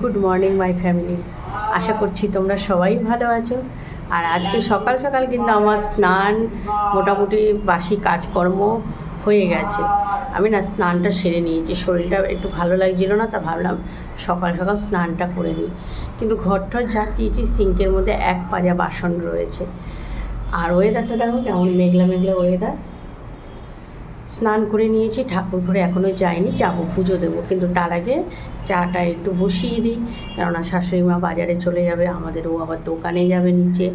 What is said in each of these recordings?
Good morning, my family. আশা করছি তোমরা সবাই ভালো আছো। আর আজকে সকাল সকাল কিন্তু আমার স্নান, মোটামুটি বাসি কাজকর্ম হয়ে গেছে। আমি না স্নানটা সেরে নিয়েছি। শরীরটা একটু ভালো লাগছিল না, তা ভাবলাম সকাল সকাল স্নানটা করে নিই। কিন্তু ঘরটর যা দিয়েছি, সিঙ্কের মধ্যে এক পাজা বাসন রয়েছে। আর ওয়েদারটা দেখো কেমন মেঘলা মেঘলা ওয়েদার স্নান করে নিয়েছি, ঠাকুর ঘরে এখনও যাইনি, যাব, পুজো দেবো। কিন্তু তার আগে চাটা একটু বসিয়ে দিই, কেননা শাশুড়ি মা বাজারে চলে যাবে, আমাদেরও আবার দোকানে যাবে নিচে।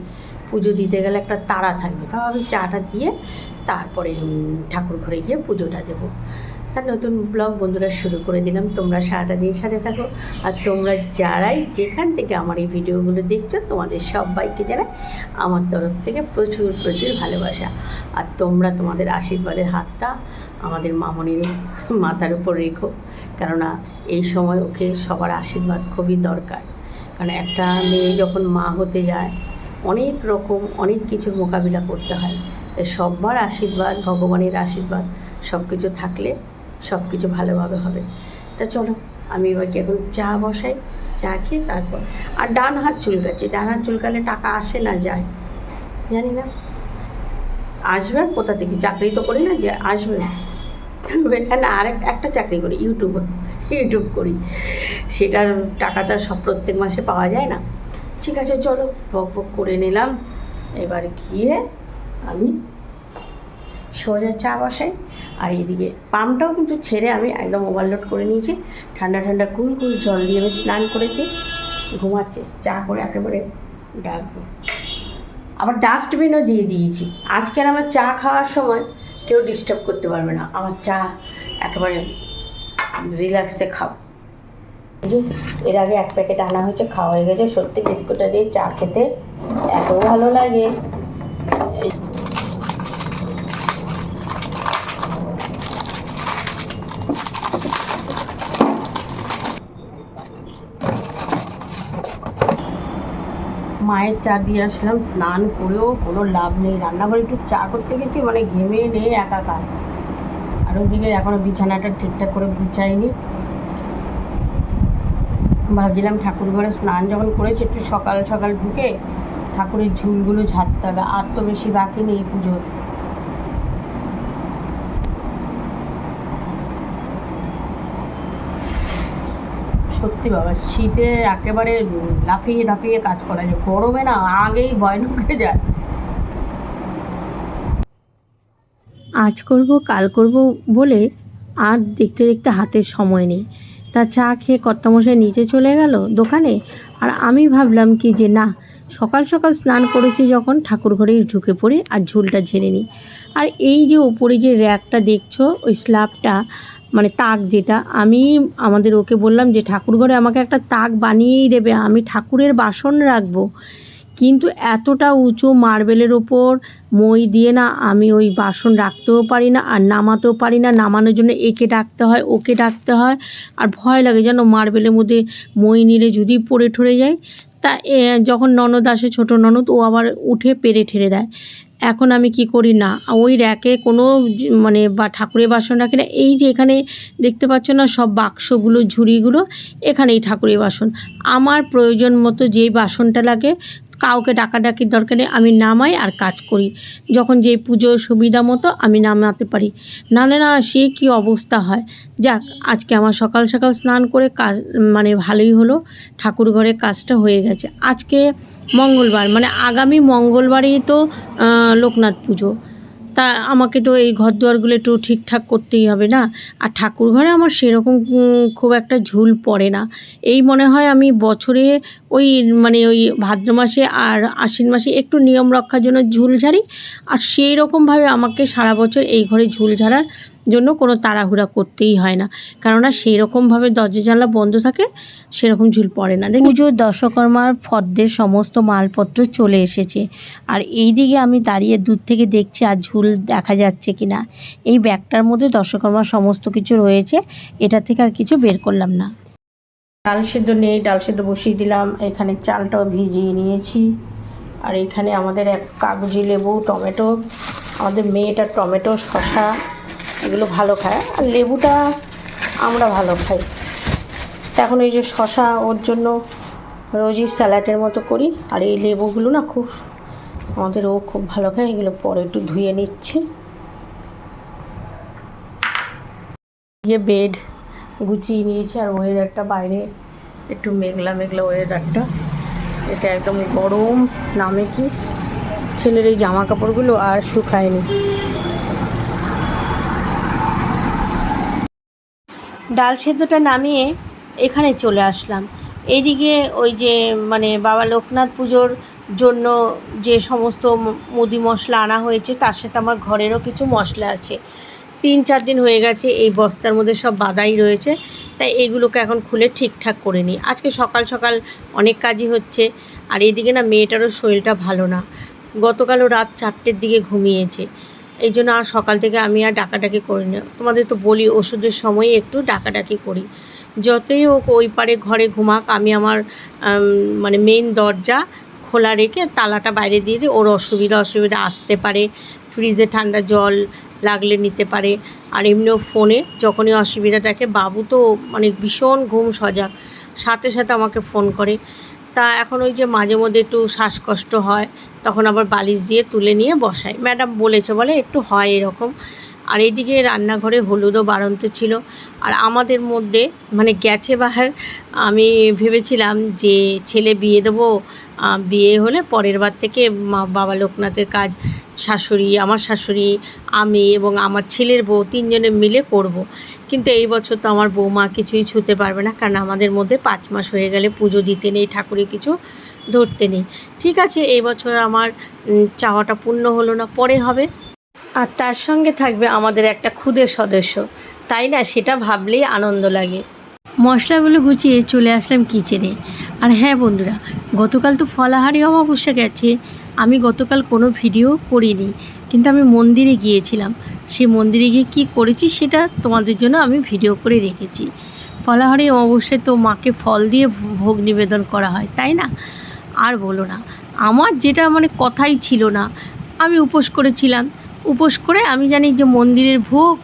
পুজো দিতে গেলে একটা তাড়া থাকবে, তাও আমি চাটা দিয়ে তারপরে ঠাকুর ঘরে গিয়ে পুজোটা দেবো। তার নতুন ব্লগ বন্ধুরা শুরু করে দিলাম। তোমরা সারাটা দিন সাথে থাকো। আর তোমরা যারাই যেখান থেকে আমার এই ভিডিওগুলো দেখছ, তোমাদের সবাইকে জানাই আমার তরফ থেকে প্রচুর প্রচুর ভালোবাসা। আর তোমরা তোমাদের আশীর্বাদের হাতটা আমাদের মামনির মাথার উপর রেখো। কেননা এই সময় ওকে সবার আশীর্বাদ খুবই দরকার। কারণ একটা মেয়ে যখন মা হতে যায়, অনেক রকম, অনেক কিছু মোকাবিলা করতে হয়। সবার আশীর্বাদ, ভগবানের আশীর্বাদ সব কিছু থাকলে সব কিছু ভালোভাবে হবে। তা চলো, আমি এবার কি এখন চা বসাই, চা খেয়ে তারপর আর ডান হাত চুলকাচ্ছে, ডান হাত চুলকালে টাকা আসে না যায়। জানি না। আসবে আর কোথা থেকে? চাকরি তো করি না যে আসবে। হ্যাঁ না আর একটা চাকরি করি, ইউটিউব ইউটিউব করি। সেটার টাকাটা সব প্রত্যেক মাসে পাওয়া যায় না। ঠিক আছে, চলো, বক বক করে নিলাম। এবার গিয়ে আমি সোজা চা বসাই। আর এদিকে পাম্পটাও কিন্তু ছেড়ে আমি একদম ওভারলোড করে নিয়েছি। ঠান্ডা ঠান্ডা কুল কুল জল দিয়ে আমি স্নান করেছি। ঘুমাচ্ছে, চা করে একেবারে ডাকবো। আবার ডাস্টবিনও দিয়ে দিয়েছি। আজকে আর আমার চা খাওয়ার সময় কেউ ডিস্টার্ব করতে পারবে না। আমার চা একেবারে রিল্যাক্সে যে, এর আগে এক প্যাকেট আনা হয়েছে, খাওয়া হয়ে গেছে। সত্যি বিস্কুটটা দিয়ে চা খেতে এত ভালো লাগে। মায়ের চা দিয়ে আসলাম, স্নান করেও কোনো লাভ নেই। রান্নাঘরে একটু চা করতে গেছি মানে ঘেমে নেই একাকার। আর ওদিকে এখনও বিছানাটা ঠিকঠাক করে গুছাইনি। ভাবছিলাম ঠাকুর ঘরে স্নান যখন করেছি, একটু সকাল সকাল ঢুকে ঠাকুরের ঝুলগুলো ঝাড়তে হবে। আর তো বেশি বাকি নেই পুজোর। সত্যি বাবা, শীতে একেবারে লাফিয়ে লাফিয়ে কাজ করা যায়। গরমে না আগেই ভয় ঢুকে যায়। আজ করব, কাল করব বলে আর দেখতে দেখতে হাতে সময় নেই। তা চা খেয়ে কর্তামশাই নিচে চলে গেল দোকানে আর আমি ভাবলাম কি যে না, সকাল সকাল স্নান করেছি যখন ঠাকুর ঘরেই ঢুকে পড়ি আর ঝুলটা ঝেড়ে নিই। আর এই যে ওপরে যে র্যাকটা দেখছ, ওই স্ল্যাবটা মানে তাক যেটা, আমি আমাদের ওকে বললাম যে ঠাকুর ঘরে আমাকে একটা তাক বানিয়েই দেবে, আমি ঠাকুরের বাসন রাখব। কিন্তু এতটা উঁচু মার্বেলের ওপর মই দিয়ে না আমি ওই বাসন রাখতেও পারি না আর নামাতেও পারি না। নামানোর জন্য একে ডাকতে হয়, ওকে ডাকতে হয় আর ভয় লাগে যেন মার্বেলের মধ্যে মই নিলে যদি পড়ে ঠরে যায়। তা যখন ননদ আসে ছোটো ননদ, ও আবার উঠে পেরে ঠেরে দেয়। এখন আমি কি করি না? ওই র্যাকে কোনো মানে বা ঠাকুরের বাসন রাখি না। এই যে এখানে দেখতে পাচ্ছ না সব বাক্সগুলো, ঝুড়িগুলো, এখানেই ঠাকুরের বাসন। আমার প্রয়োজন মতো যেই বাসনটা লাগে, কাউকে ডাকাডাকির দরকার নেই, আমি নামাই আর কাজ করি। যখন যেই পুজোর সুবিধা মতো আমি নামাতে পারি। নাহলে না সে কি অবস্থা হয়? যাক, আজকে আমার সকাল সকাল স্নান করে কাজ মানে ভালোই হলো। ঠাকুর ঘরে কাজটা হয়ে গেছে। আজকে মঙ্গলবার মানে আগামী মঙ্গলবারেই তো লোকনাথ পুজো। তা আমাকে তো এই ঘর দুয়ারগুলো একটু ঠিকঠাক করতেই হবে না? আর ঠাকুর ঘরে আমার সেরকম খুব একটা ঝুল পড়ে না। এই মনে হয় আমি বছরে ওই মানে ওই ভাদ্র মাসে আর আশ্বিন মাসে একটু নিয়ম রক্ষার জন্য ঝুল ঝাড়ি। আর সেই রকমভাবে আমাকে সারা বছর এই ঘরে ঝুল ঝাড়ার জন্য কোনো তাড়াহুড়া করতেই হয় না। কেননা সেই রকমভাবে দরজা জানলা বন্ধ থাকে সেরকম ঝুল পড়ে না। দেখি পুজোর দশকর্মার ফদ্দের সমস্ত মালপত্র চলে এসেছে। আর এই দিকে আমি দাঁড়িয়ে দূর থেকে দেখছি আর ঝুল দেখা যাচ্ছে কি না এই ব্যাগটার মধ্যে দশকর্মার সমস্ত কিছু রয়েছে এটা থেকে আর কিছু বের করলাম না। ডাল সেদ্ধ নেই ডাল সেদ্ধ বসিয়ে দিলাম। এখানে চালটাও ভিজিয়ে নিয়েছি। আর এখানে আমাদের এক কাগজি লেবু টমেটো। আমাদের মেয়েটা টমেটো শসা। এগুলো ভালো খায়। আর লেবুটা আমরা ভালো খাই। এখন এই যে শশা ওর জন্য রোজই স্যালাডের মতো করি। আর এই লেবুগুলো না খুব, আমাদের ও খুব ভালো খায়। এগুলো পরে একটু ধুয়ে নিচ্ছি। দিয়ে বেড গুছিয়ে নিয়েছি। আর ওয়েদারটা বাইরে একটু মেঘলা মেঘলা ওয়েদারটা এটা একদম গরম, নামে কি? ছেলের এই জামা কাপড়গুলো আর শুকায়নি। ডাল সেদ্ধটা নামিয়ে এখানে চলে আসলাম। এইদিকে ওই যে মানে বাবা লোকনাথ পুজোর জন্য যে সমস্ত মুদি মশলা আনা হয়েছে, তার সাথে আমার ঘরেরও কিছু মশলা আছে। তিন চার দিন হয়ে গেছে, এই বস্তার মধ্যে সব বাদাই রয়েছে। তাই এগুলোকে এখন খুলে ঠিকঠাক করে নিই। আজকে সকাল সকাল অনেক কাজই হচ্ছে, আর এদিকে না মেয়েটারও শরীরটা ভালো না। গতকালও রাত চারটের দিকে ঘুমিয়েছে। এই জন্য আর সকাল থেকে আমি আর ডাকাডাকি করি না। তোমাদের তো বলি, ওষুধের সময় একটু ডাকাডাকি করি। যতই হোক ওই পারে ঘরে ঘুমাক, আমি আমার মানে মেন দরজা খোলা রেখে তালাটা বাইরে দিয়ে দিই। ওর অসুবিধা অসুবিধা আসতে পারে ফ্রিজে ঠান্ডা জল লাগলে নিতে পারে। আর এমনিও ফোনে যখনই অসুবিধা থাকে, বাবু তো মানে ভীষণ ঘুম সজাগ। সাথে সাথে আমাকে ফোন করে। তা এখন ওই যে মাঝে মধ্যে একটু শ্বাসকষ্ট হয়, তখন আবার বালিশ দিয়ে তুলে নিয়ে বসাই। ম্যাডাম বলেছে বলে একটু হয় এরকম। আর এদিকে রান্নাঘরে হলুদও বাড়ন্ত ছিল। আর আমাদের মধ্যে মানে গেছে বাহার, আমি ভেবেছিলাম যে ছেলে বিয়ে দেবো বিয়ে হলে পরের বার থেকে মা, বাবা লোকনাথের কাজ, শাশুড়ি, আমার শাশুড়ি, আমি এবং আমার ছেলের বউ তিনজনে মিলে করব। কিন্তু এই বছর তো আমার বৌমা কিছুই ছুতে পারবে না, কারণ আমাদের মধ্যে পাঁচ মাস হয়ে গেলে পুজো দিতে নেই ঠাকুরে কিছু ধরতে নেই। ঠিক আছে, এই বছর আমার চাওয়াটা পূর্ণ হলো না, পরে হবে। আর তার সঙ্গে থাকবে আমাদের একটা ক্ষুদে সদস্য। তাই না? সেটা ভাবলেই আনন্দ লাগে। মশলাগুলো গুছিয়ে চলে আসলাম কিচেনে। আর হ্যাঁ বন্ধুরা, গতকাল তো ফলাহারি অমাবস্যা গেছে। আমি গতকাল কোনো ভিডিও করিনি, কিন্তু আমি মন্দিরে গিয়েছিলাম। সে মন্দিরে গিয়ে কী করেছি সেটা তোমাদের জন্য আমি ভিডিও করে রেখেছি। ফলাহারি অমাবস্যায় তো মাকে ফল দিয়ে ভোগ নিবেদন করা হয়, তাই না? আর বলো না, আমার যেটা মানে কথাই ছিল না, আমি উপোস করেছিলাম। উপোস করে আমি জানি যে মন্দিরের ভোগ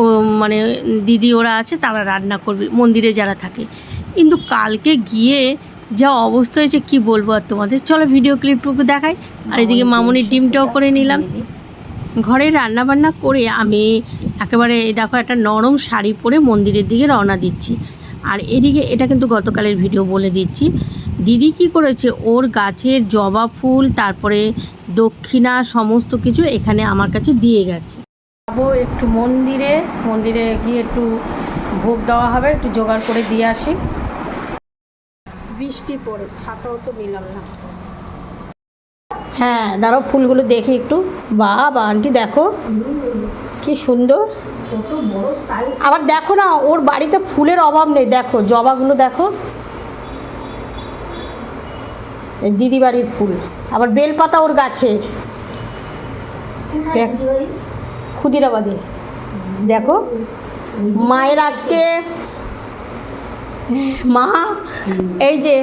ও মানে দিদি ওরা আছে তারা রান্না করবে মন্দিরে যারা থাকে। কিন্তু কালকে গিয়ে যা অবস্থা হয়েছে কি বলব আর তোমাদের? চলো ভিডিও ক্লিপটুকু দেখাই। আর এদিকে মামনির ডিমটাও করে নিলাম। ঘরে রান্না বান্না করে আমি একেবারে দেখো একটা নরম শাড়ি পরে মন্দিরের দিকে রওনা দিচ্ছি। আর এদিকে এটা কিন্তু গতকালের ভিডিও বলে দিচ্ছি। দিদি কি করেছে? ওর গাছের জবা ফুল তারপরে দক্ষিণা, সমস্ত কিছু এখানে আমার কাছে দিয়ে গেছে। যাব একটু মন্দিরে মন্দিরে গিয়ে একটু ভোগ দেওয়া হবে, একটু জোগাড় করে দিয়ে আসি। বৃষ্টি পড়ে, ছাতাও তো নিলাম না। হ্যাঁ দাঁড়াও ফুলগুলো দেখি একটু। বা বা আন্টি দেখো, কি সুন্দর। আবার দেখো না, ওর বাড়িতে ফুলের অভাব নেই। দেখো, জবাগুলো দেখো। দিদি বাড়ির ফুল। আবার বেলপাতা ওর গাছে। দেখ। ক্ষুদিরাবাদে। দেখো মায়ের আজকে মা এই যে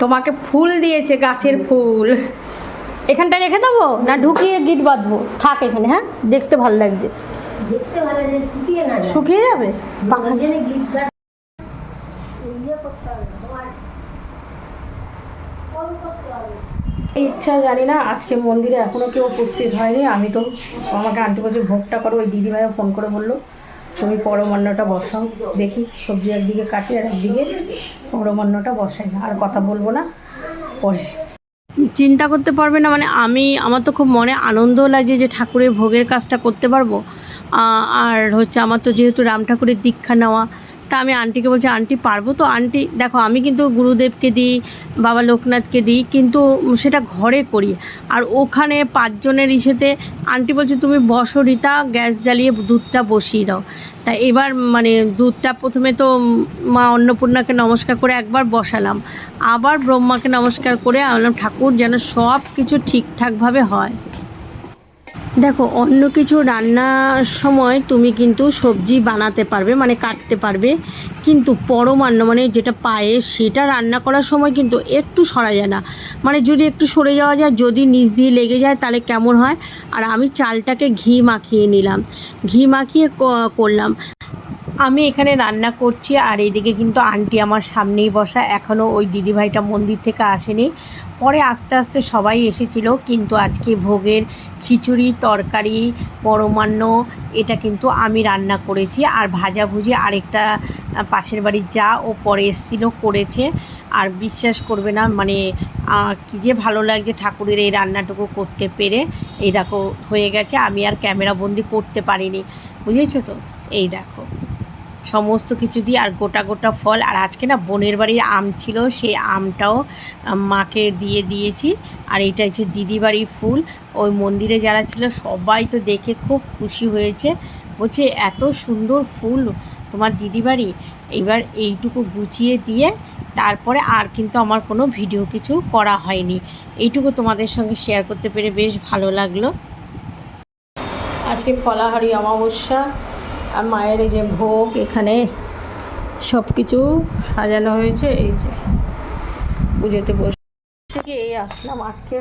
তোমাকে ফুল দিয়েছে গাছের ফুল। এখানটা রেখে দেবো না ঢুকিয়ে গিট বাঁধবো? থাক এখানে হ্যাঁ? দেখতে ভালো লাগছে। শুকিয়ে যাবে পাখা ওখানে গিট গাছ ইয়ে করতে হবে তোমার কল করতে হবে ইচ্ছা জানি না, আজকে মন্দিরে এখনও কেউ উপস্থিত হয়নি। আমি তো আমাকে আন্টি বলছে, ভোগটা করো। ওই দিদিভাইও ফোন করে বলল, তুমি পরমান্নটা বসাও, দেখি সবজি একদিকে কাটি আর একদিকে পরমান্নটা বসাই। আর কথা বলব না, পরে। চিন্তা করতে পারবে না মানে আমি, আমার তো খুব মনে আনন্দ লাগে যে ঠাকুরের ভোগের কাজটা করতে পারব। আর হচ্ছে আমার তো যেহেতু রাম ঠাকুরের দীক্ষা নেওয়া তা আমি আন্টিকে বলছি, আন্টি, পারব তো? আন্টি, দেখো, আমি কিন্তু গুরুদেবকে দিই, বাবা লোকনাথকে দিই, কিন্তু সেটা ঘরে করি। আর ওখানে পাঁচজনের ইসেতে আন্টি বলছে, তুমি বসো রীতা, গ্যাস জ্বালিয়ে দুধটা বসিয়ে দাও। তা এবার মানে দুধটা প্রথমে তো মা অন্নপূর্ণাকে নমস্কার করে একবার বসালাম। আবার ব্রহ্মাকে নমস্কার করে আমি ঠাকুর, যেন সব কিছু ঠিকঠাকভাবে হয়। দেখো, অন্য কিছু রান্নার সময় তুমি কিন্তু সবজি বানাতে পারবে মানে কাটতে পারবে। কিন্তু পরমান্ন মানে যেটা পায়ে, সেটা রান্না করার সময় কিন্তু একটু সরা যায় না। মানে যদি একটু সরে যাওয়া যায়, যদি নিচ দিয়ে লেগে যায়, তাহলে কেমন হয়? আর আমি চালটাকে ঘি মাখিয়ে নিলাম। ঘি মাখিয়ে করলাম। আমি এখানে রান্না করছি, আর এইদিকে কিন্তু আন্টি আমার সামনেই বসা। এখনও ওই দিদিভাইটা মন্দির থেকে আসেনি। পরে আস্তে আস্তে সবাই এসেছিল, কিন্তু আজকে ভোগের খিচুড়ি, তরকারি, পরমান্ন, এটা কিন্তু আমি রান্না করেছি। আর ভাজাভুজি আরেকটা পাশের বাড়ির যা ও পরে এসেছিল, করেছে। আর বিশ্বাস করবে না মানে কী যে ভালো লাগছে ঠাকুরের এই রান্নাটুকু করতে পেরে। এই দেখো, হয়ে গেছে, আমি আর ক্যামেরা বন্দি করতে পারিনি। বুঝেছ তো? এই দেখো। সমস্ত কিছু দিয়ে আর গোটা গোটা ফল। আর আজকে না বোনের বাড়ির আম ছিল, সেই আমটাও মাকে দিয়ে দিয়েছি। আর এটা হচ্ছে দিদি বাড়ির ফুল। ওই মন্দিরে যারা ছিল সবাই তো দেখে খুব খুশি হয়েছে। বলছে, এত সুন্দর ফুল তোমার দিদি বাড়ি এইবার এইটুকু গুছিয়ে দিয়ে তারপরে আর কিন্তু আমার কোনো ভিডিও কিছু করা হয়নি। এইটুকু তোমাদের সঙ্গে শেয়ার করতে পেরে বেশ ভালো লাগল। আজকে ফলাহারি অমাবস্যা। আর মায়ের এই যে ভোগ এখানে সব কিছু সাজানো হয়েছে এই যে পুজোতে বসে থেকে এই আসলাম। আজকে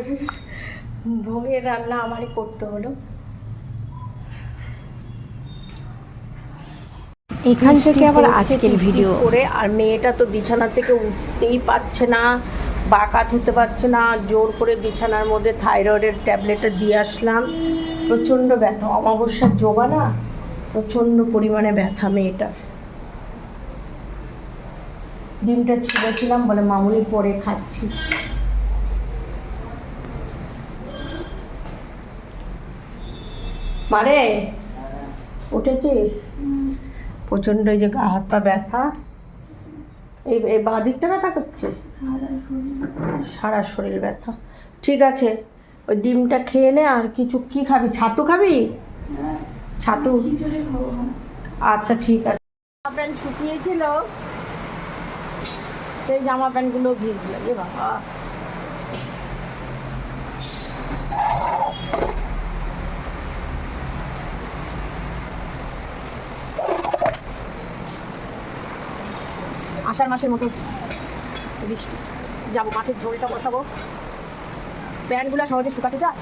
ভোগের রান্না আমারই করতে হলো। এখান থেকে আবার আজকের ভিডিও করে আর মেয়েটা তো বিছানা থেকে উঠতেই পারছে না বাকাত হতে পারছে না। জোর করে বিছানার মধ্যে থাইরয়েডের ট্যাবলেটটা দিয়ে আসলাম। প্রচণ্ড ব্যথা অমাবস্যার যোগা না প্রচণ্ড পরিমাণে ব্যথা মেয়েটা ডিমটা ছিঁড়েছিলাম বলে মামুনি পরে খাচ্ছি। মারে উঠেছি? প্রচণ্ড এই যে গা হাত পা ব্যথা। এই এই বাঁ দিকটা ব্যথা করছে? সারা শরীর ব্যথা। ঠিক আছে, ওই ডিমটা খেয়ে নে আর কিছু কি খাবি? ছাতু খাবি? ছাতু। আচ্ছা ঠিক আছে। জামা প্যান্ট শুকিয়েছিল। সেই জামা প্যান্টগুলো ভিজলো, এ বাবা। আষাঢ় মাসের মতো বৃষ্টি। যাব, মাছের ঝোলটা বসাবো। প্যান্টগুলো সহজে শুকাতে যায়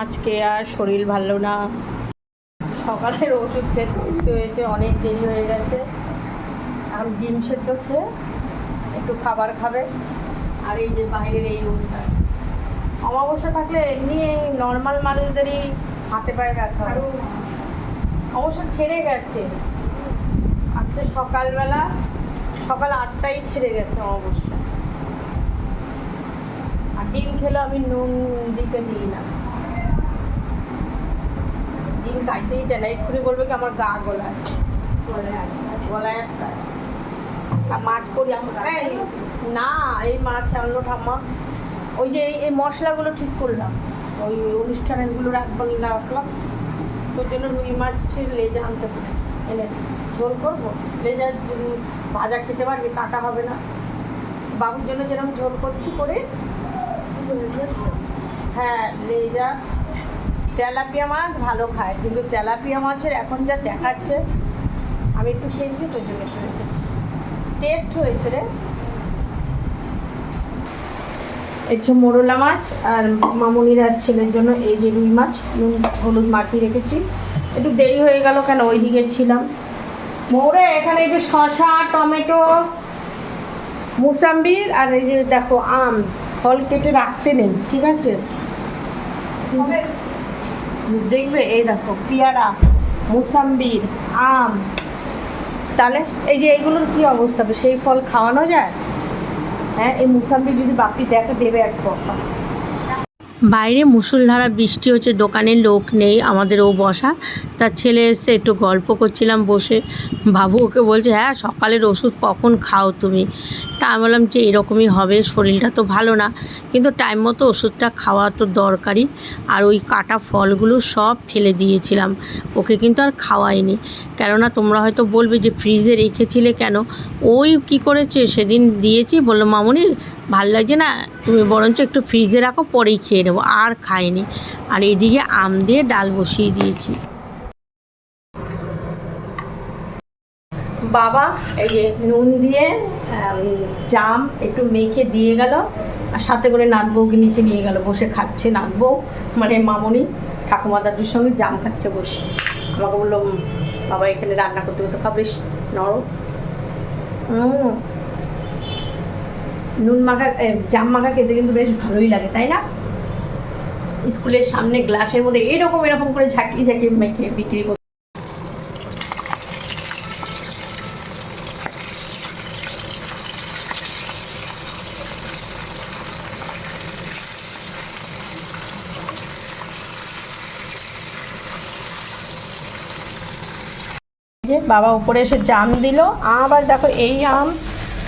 আজকে আর শরীর ভালো না। সকালের ওষুধ খেতে হয়েছে, অনেক দেরি হয়ে গেছে। আর ডিম সেদ্ধ খেয়ে একটু খাবার খাবে। আর এই যে বাইরের এই রুমটা। অমাবস্যা থাকলে এমনি এই নর্মাল মানুষদেরই হাতে পায়ে ব্যথা হয়। অবশ্য ছেড়ে গেছে। আজকে সকালবেলা, সকাল আটটাই ছেড়ে গেছে অমাবস্যা। আর ডিম খেলে আমি নুন দিতে দিই না। ডিম খাইতেই চায় না এক্ষুনি বলবে কি আমার গা গলায়। গলায় একটা মাছ করি আমরা। না এই মাছ আনলো ঠাম্মা। ওই যে এই- মশলাগুলো ঠিক করলাম। ওই অনুষ্ঠানেরগুলো রাখবার রাখলাম। তোর জন্য রুই মাছ লেজা আনতে এনেছি। ঝোল করব? লেজা উম, ভাজা খেতে পারবি কাটা হবে না। বাবুর জন্য যেরকম ঝোল করছি করে হ্যাঁ লেজা তেলাপিয়া মাছ ভালো খায়, কিন্তু তেলাপিয়া মাছের এখন যা দেখাচ্ছে, আমি একটু খেয়েছি, তোর জন্য একটু টেস্ট হয়েছে রে। একটু মোরলা মাছ আর মামুনির আর ছেলের জন্য এই যে রুই মাছ, নুন, হলুদ মাখিয়ে রেখেছি। একটু দেরি হয়ে গেল কেন? ওই দিকে ছিলাম। মৌরে এখানে এই যে শশা টমেটো, মুসাম্বির আর এই যে দেখো আম, ফল কেটে রাখতে নেই, ঠিক আছে? দেখবে, এই দেখো, পিয়ারা, মুসাম্বির, আম। তাহলে এই যে এইগুলোর কি অবস্থা? সেই ফল খাওয়ানো যায়? হ্যাঁ এই মুসাম্বি যদি বাকি দেখে, দেবে এক কথা বাইরে মুসুলধারা বৃষ্টি হচ্ছে, দোকানে লোক নেই আমাদের ও বসা। তার ছেলে এসে একটু গল্প করছিলাম, বসে বাবু ওকে বলছে হ্যাঁ সকালের ওষুধ কখন খাও তুমি? তা আমি বললাম যে, এরকমই হবে, শরীরটা তো ভালো না। কিন্তু টাইম মতো ওষুধটা খাওয়া তো দরকারি আর ওই কাটা ফলগুলো সব ফেলে দিয়েছিলাম। ওকে কিন্তু আর খাওয়াইনি। কেননা তোমরা হয়তো বলবে যে, ফ্রিজে রেখেছিলে কেন? ওই কি করেছে? সেদিন দিয়েছি, বলল, মামুনি ভালো লাগছে না? তুমি বরঞ্চ একটু ফ্রিজে রাখো পরেই খেয়ে নেব। আর খাইনি। আর এদিকে আম দিয়ে ডাল বসিয়ে দিয়েছি। বাবা এই যে নুন দিয়ে জাম একটু মেখে দিয়ে গেল। আর সাথে করে নাতবউকে নিচে নিয়ে গেল। বসে খাচ্ছে নাতবউ মানে মামনি। ঠাকুমা দাদুর সঙ্গে জাম খাচ্ছে বসে। আমাকে বলল বাবা এখানে রান্না করতে করতে খাও বেশ নরম। উম, নুন মাখা জাম মাখা খেতে কিন্তু বেশ ভালোই লাগে, তাই না? স্কুলের সামনে গ্লাসের মধ্যে এরকম এরকম করে ঝাঁকিয়ে ঝাঁকিয়ে মেখে বিক্রি করতে বাবা উপরে এসে জাম দিল, আবার দেখো এই আম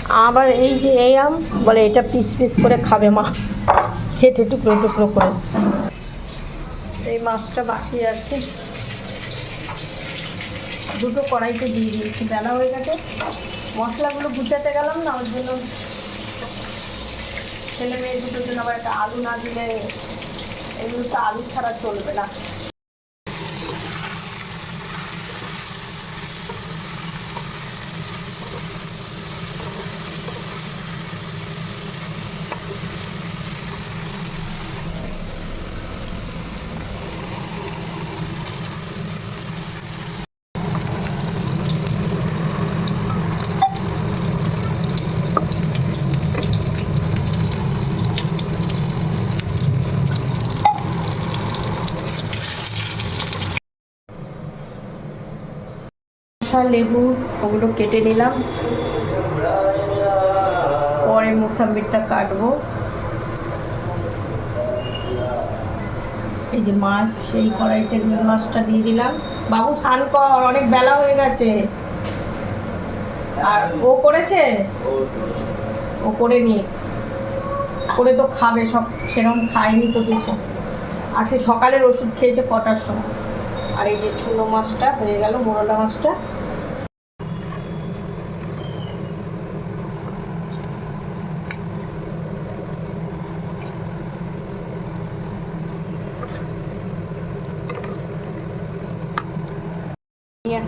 আবার এই যে এই আম, বলে এটা পিস পিস করে খাবে মা। খেটে টুকরো টুকরো করে। এই মাছটা বাকি আছে। দুটো কড়াইতে দিয়ে দিয়েছি বেলা হয়ে গেছে। মশলাগুলো গুছাতে গেলাম না, ওর জন্য ছেলে মেয়ে দুটোর জন্য আবার একটা আলু না দিলে এগুলো তো আলু ছাড়া চলবে না। শসা লেবু, ওগুলো কেটে নিলাম। পরে মোসাম্বিরটা কাটবো। এই যে মাছ, এই কড়াইতে মাছটা দিয়ে দিলাম। বাবু, স্নান কর, অনেক বেলা হয়ে গেছে। আর ও করেছে? ও করে নি করে তো খাবে, সব সেরকম খায়নি তো কিছু। আজকে সকালের ওষুধ খেয়েছে কটার সময়। আর এই যে ছোলো মাছটা, হয়ে গেল মোরলা মাছটা।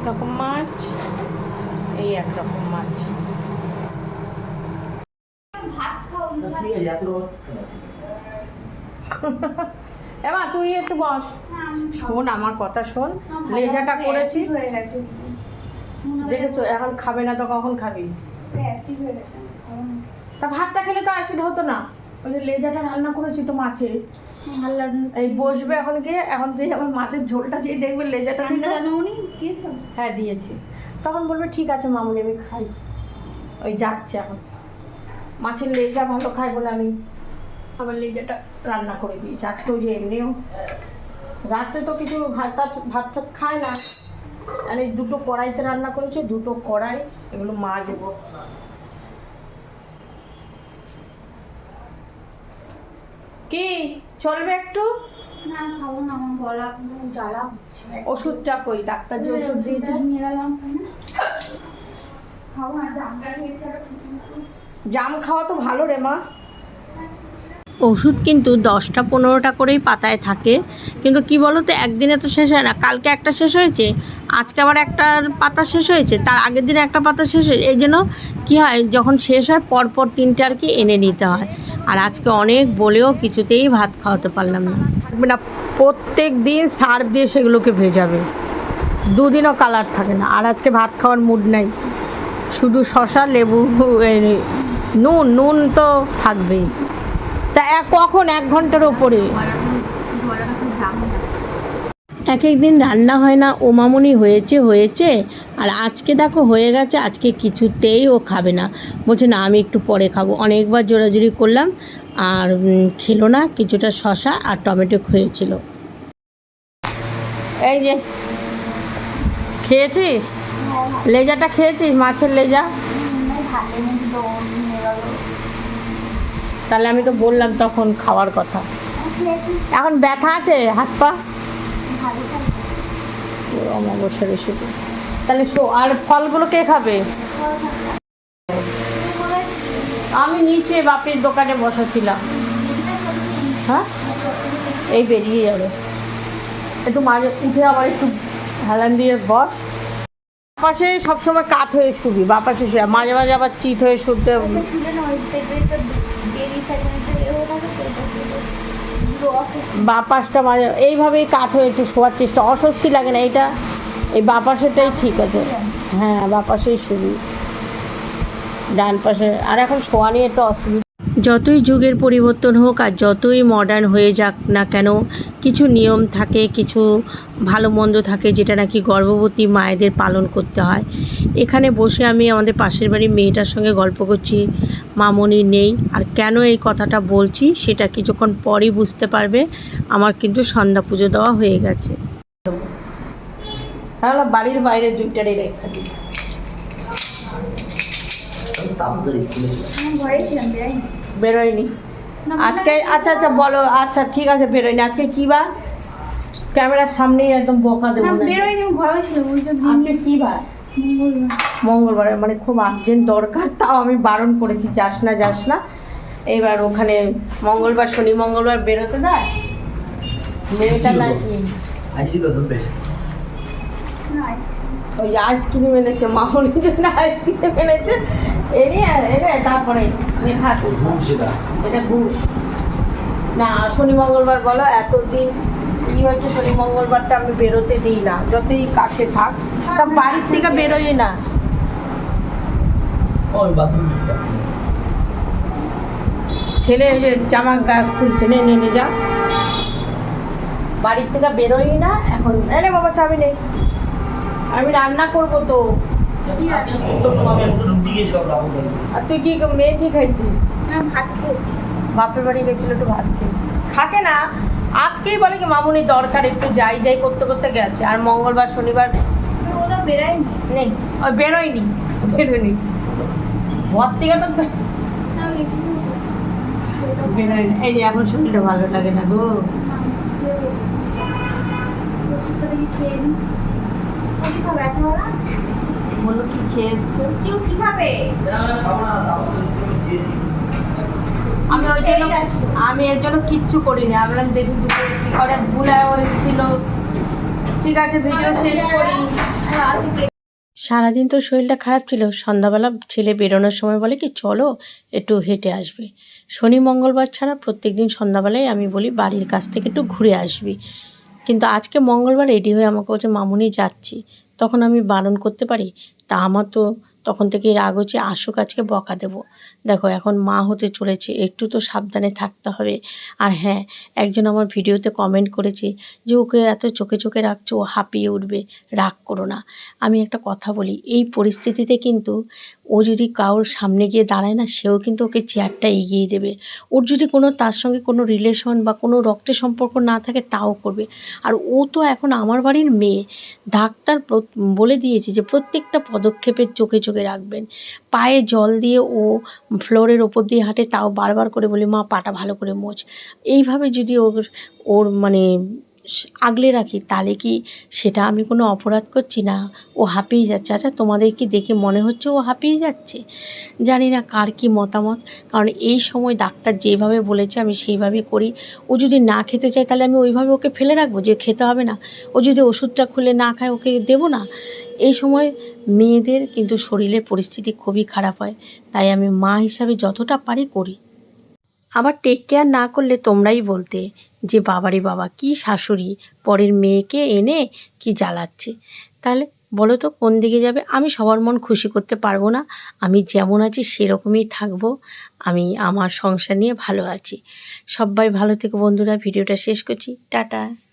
রকম মাছ, এই একরকম মাছ। এমা, তুই একটু বস। শোন, আমার কথা শোন। লেজাটা করেছি। দেখেছ, এখন খাবে না তো কখন খাবি? তা ভাতটা খেলে তো অ্যাসিড হতো না। ওই লেজাটা রান্না করেছি তো মাছের। এই বসবে এখন গিয়ে এখন তুই আবার মাছের ঝোলটা দিয়ে দেখবে লেজাটা হ্যাঁ দিয়েছি। তখন বলবে ঠিক আছে মামুনি আমি খাই। ওই যাচ্ছে এখন। মাছের লেজা ভালো খাই বলে আমি আবার লেজাটা রান্না করে দিয়েছি। আজকে ওই যে এমনিও রাতে তো কিছু ভাত ভাত টাত খায় না। আর এই দুটো কড়াইতে রান্না করেছে দুটো কড়াই এগুলো মাজবো। কি? চলবে একটু? না খাব না আমার গলা পুরো জ্বালা হচ্ছে। ওষুধটা কই? ডাক্তার যে ওষুধ দিয়েছে। নিয়ে গেলাম। খাব না জামটা খেয়েছি জাম খাওয়া তো ভালো রে মা। ওষুধ কিন্তু দশটা পনেরোটা করেই পাতায় থাকে। কিন্তু কি বলো তো একদিনে তো শেষ হয় না। কালকে একটা শেষ হয়েছে, আজকে আবার একটা পাতা শেষ হয়েছে, তার আগের দিনে একটা পাতা শেষ হয়েছে। এই জন্য কী হয়, যখন শেষ হয়, পরপর তিনটে আর কি এনে নিতে হয়। আর আজকে অনেক বলেও কিছুতেই ভাত খাওয়াতে পারলাম না। না, প্রত্যেক দিন সার্ফ দিয়ে সেগুলোকে ভেজাবে। দুদিনও কালার থাকে না। আর আজকে ভাত খাওয়ার মুড নাই। শুধু শশা লেবু নুন নুন তো থাকবেই। কখন? এক ঘণ্টার ওপরে। এক এক দিন রান্না হয় না। ও মামুনি হয়েছে হয়েছে। আর আজকে দেখো হয়ে গেছে, আজকে কিছুতেই ও খাবে না। বলছে, না, আমি একটু পরে খাব। অনেকবার জোরাজুরি করলাম। আর খেলো না, কিছুটা শশা আর টমেটো খেয়েছিল এই যে, খেয়েছিস? লেজাটা খেয়েছিস? মাছের লেজা ভালো মন্দ নিয়ে গেল তাহলে আমি তো বললাম তখন খাওয়ার কথা। এখন ব্যথা আছে? হাত পা? ভালো খাই অমাবস্যা শুধু তাহলে আর ফলগুলো কে খাবে? আমি নিচে বাপির দোকানে বসেছিলাম। হ্যাঁ? এই বেরিয়ে যাবে। একটু মাঝে, উঠে আবার একটু হেলান দিয়ে বস। পাশে সবসময় কাত হয়ে শুবি, বাপাশে শুয়ে, মাঝে মাঝে আবার চিত হয়ে শুতে আচ্ছা, শুলে না ওই পেটের একটা বেরিয়ে থাকে না, তো এও থাকে তো এটা পুরো- পুরো পাশটা মাঝে এইভাবেই কাত হয়ে একটু শোয়ার চেষ্টা। অস্বস্তি লাগে না এটা এই বাপাসেরটাই ঠিক আছে। হ্যাঁ বাপাসেই শুধু ডান পাশে, আর এখন শোয়া নিয়ে একটু অসুবিধা। যতই যুগের পরিবর্তন হোক আর যতই মডার্ন হয়ে যাক না কেন, কিছু নিয়ম থাকে, কিছু ভালো মন্দ থাকে যেটা নাকি গর্ভবতী মায়েদের পালন করতে হয়। এখানে বসে আমি আমাদের পাশের বাড়ির মেয়েটার সঙ্গে গল্প করছি, মামনি নেই, আর কেন এই কথাটা বলছি সেটা কিছুক্ষণ পরেই বুঝতে পারবে, আমার কিন্তু সন্ধ্যা পুজো দেওয়া হয়ে গেছে। বাড়ির বাইরে দুইটারই রেখা দিই। বেরোয়নি। আজকে আচ্ছা আচ্ছা বলো? আচ্ছা ঠিক আছে বেরোয়নি। আজকে কি বার? ক্যামেরার সামনেই একদম বোকা দেবো না, না। বেরোইনি, আমি ঘরেই ছিলাম, ওই জন্য আজকে কি বার? মঙ্গলবার। মানে খুব আর্জেন্ট দরকার তাও আমি বারণ করেছি যাস না যাস না। এবার ওখানে মঙ্গলবার শনি মঙ্গলবার বেরোতে দেয়? মেয়েটা নাকি? আইসি তো ধরবে। না, আইসক্রিম। ওই আইসক্রিম এনেছে মামনির জন্য আইসক্রিম এনেছে। এনে এনে তারপরে হাত। এটা ঘুষ। না শনি মঙ্গলবার বলো এতদিন কি হয়েছে? শনি মঙ্গলবারটা আমি বেরোতে দিই না। যতই কাছে থাক তা বাড়ির থেকে বেরোই না। ছেলে ওই যে জামা গা খুলছে নে নে নে যা। বাড়ির থেকে বেরোই না এখন এনে বাবা চাবি নেই আমি রান্না করব তো। তুই কি মেয়ে কি খাইছিস না, ভাত খেয়েছি। বাপের বাড়ি গেছিল একটু ভাত খেয়েছি খাকে না আজকেই বলে কি মামুনি দরকার একটু যাই যাই করতে করতে গেছে। আর মঙ্গলবার শনিবার বেরাইনি। নেই বেরোয়নি বেরোয়নি। ঘর থেকে তো। বেরোয়নি। এই যে এখন শরীরটা ভালো লাগে না গো। খেয়ে- বলল কি খেয়ে এসছে কেউ কি খাবে? আমি ওই জন্য আমি এর জন্য কিচ্ছু করিনি। আমি বললাম দেখি দুপুরে কি করে? ভুলাও এসেছিল ঠিক আছে ভিডিও শেষ করি। আজকে কে- সারাদিন তো শরীরটা খারাপ ছিল। সন্ধ্যাবেলা ছেলে বেরোনোর সময় বলে কি চলো একটু হেঁটে আসবে। শনি মঙ্গলবার ছাড়া প্রত্যেক দিন সন্ধ্যাবেলায় আমি বলি বাড়ির কাছ থেকে একটু ঘুরে আসবি। কিন্তু আজকে মঙ্গলবার রেডি হয়ে আমাকে বলছে, মামুনি, যাচ্ছি। তখন আমি বারণ করতে পারি? তা আমার তো তখন থেকেই রাগ হচ্ছে, আসুক, আজকে বকা দেবো। দেখো, এখন মা হতে চলেছে, একটু তো সাবধানে থাকতে হবে। আর হ্যাঁ একজন আমার ভিডিওতে কমেন্ট করেছে যে, ওকে এত চোখে চোখে রাখছো, ও হাঁপিয়ে উঠবে, রাগ করো না। আমি একটা কথা বলি, এই পরিস্থিতিতে কিন্তু ও যদি কারোর সামনে গিয়ে দাঁড়ায় না, সেও কিন্তু ওকে চেয়ারটা এগিয়ে দেবে। ওর যদি কোনো, তার সঙ্গে কোনো রিলেশন বা কোনো রক্তের সম্পর্ক না থাকে, তাও করবে। আর ও তো এখন আমার বাড়ির মেয়ে। ডাক্তার বলে দিয়েছে যে প্রত্যেকটা পদক্ষেপের চোখে চোখে রাখবেন। পায়ে জল দিয়ে ও ফ্লোরের ওপর দিয়ে হাঁটে, তাও বারবার করে বলি, মা, পাটা ভালো করে মোচ এইভাবে যদি ওর ওর মানে আগলে রাখি, তাহলে কি সেটা আমি কোনো অপরাধ করছি না? ও হাঁপিয়ে যাচ্ছে। আচ্ছা তোমাদের কি দেখে মনে হচ্ছে ও হাঁপিয়ে যাচ্ছে? জানি না কার কি মতামত। কারণ এই সময় ডাক্তার যেভাবে বলেছে আমি সেইভাবে করি। ও যদি না খেতে চায় তাহলে আমি ওইভাবে ওকে ফেলে রাখব যে খেতে হবে না। ও যদি ওষুধটা খুলে না খায় ওকে দেবো না। এই সময় মেয়েদের কিন্তু শরীরের পরিস্থিতি খুবই খারাপ হয়। তাই আমি মা হিসাবে যতটা পারি করি। আবার টেক কেয়ার না করলে তোমরাই বলতে। যে বাবারে বাবা, কি শাশুড়ি পরের মেয়েকে এনে কি জ্বালাচ্ছে? তাহলে বলো তো কোন দিকে যাবে? আমি সবার মন খুশি করতে পারব না। আমি যেমন আছি সেরকমই থাকব। আমি আমার সংসার নিয়ে ভালো আছি। সবাই ভালো থেকে বন্ধুরা। ভিডিওটা শেষ করছি। টাটা।